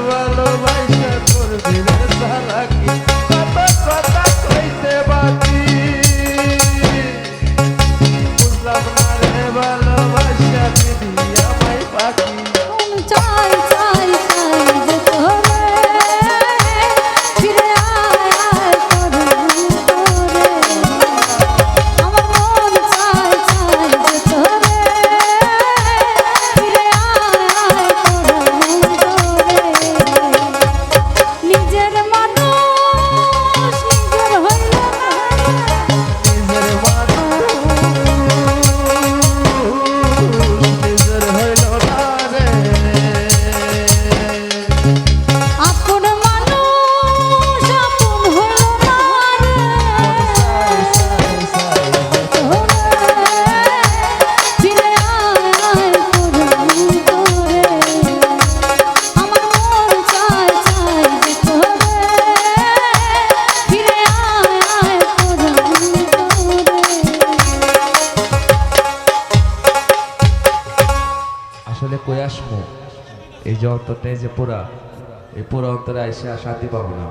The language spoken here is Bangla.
ভালোবাসা করবি কই আসব এই যে অন্তরটা এই যে পুরা এই পুরা অন্তরে আইসে শান্তি পাবো না।